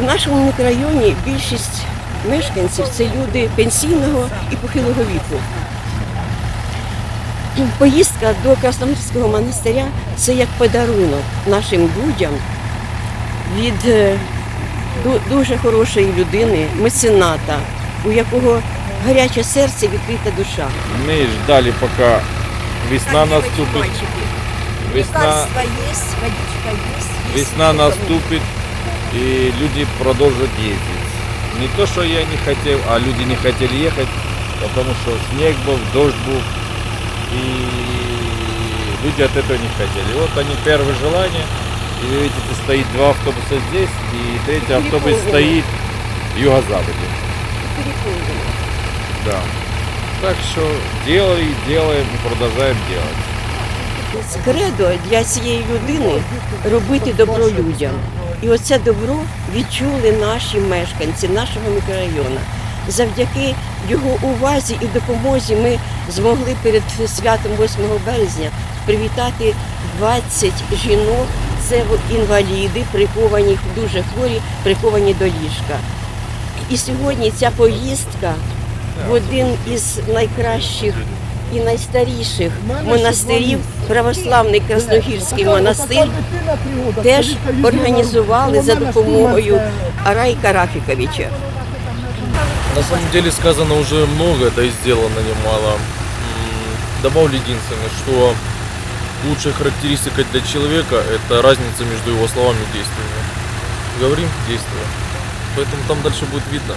В нашому мікрорайоні більшість мешканців це люди пенсійного і похилого віку. Поїздка до Красноморського монастиря це як подарунок нашим людям від е, дуже хорошої людини, мецената, у якого гаряче серце, відкрита душа. Мы ждали, пока весна наступит. Весна, есть весна всё, наступит, и люди продолжат ездить. Не то, что я не хотел, а люди не хотели ехать, потому что снег был, дождь был, и люди от этого не хотели. Вот они первое желание, и вы видите, стоит два автобуса здесь, и третий автобус Переполнено. стоит в юго-западе. переповнено. Да. Так что делали, делаем и продолжаем делать. Кредо для цієї людини робити добро людям. І оце добро відчули наші мешканці нашого мікрорайону. Завдяки його увазі і допомозі ми змогли перед святом 8 березня привітати 20 жінок. Це інваліди, приковані дуже хворі, приковані до ліжка. І сьогодні ця поїздка в один із найкращих і найстаріших монастирів, православний Красногірський монастир, теж організували за допомогою Арайка Рафіковича. На самом деле сказано уже много, да и сделано немало. М, Добавлю единственное, что лучшая характеристика для человека – это разница между его словами и действиями. Говорим – действуем. Поэтому там дальше будет видно.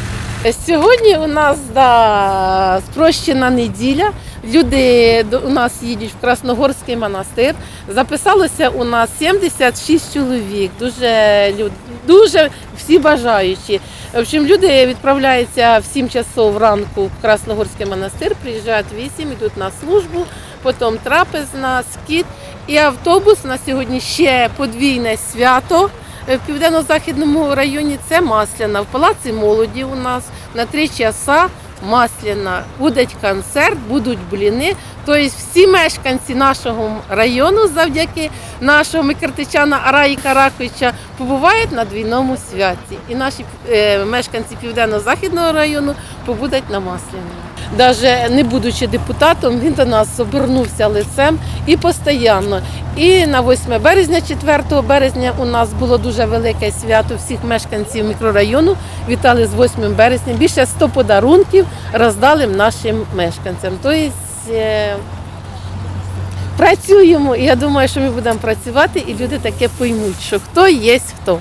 Сьогодні у нас да, спрощена неділя. Люди у нас їдуть в Красногорський монастир. Записалося у нас 76 чоловік. Дуже люд, дуже всі бажаючі. В общем, люди відправляються в 7 часов ранку в Красногорський монастир, приїжджають в 8, йдуть на службу, потім трапезна, скіт і автобус. На сьогодні ще подвійне свято. В південно-західному районі це Масляна. В палаці молоді у нас на три часа Масляна. Буде концерт, будуть бліни. Тобто всі мешканці нашого району, завдяки нашого микритичана Араї Караковича, побувають на двійному святі. І наші е, мешканці південно-західного району побудуть на Масляній. Навіть не будучи депутатом, він до нас обернувся лицем і постійно. І на 8 березня, 4 березня у нас було дуже велике свято всіх мешканців мікрорайону. Вітали з 8 березня. Більше 100 подарунків роздали нашим мешканцям. Тобто працюємо. І я думаю, що ми будемо працювати, і люди таке поймуть, що хто є хто.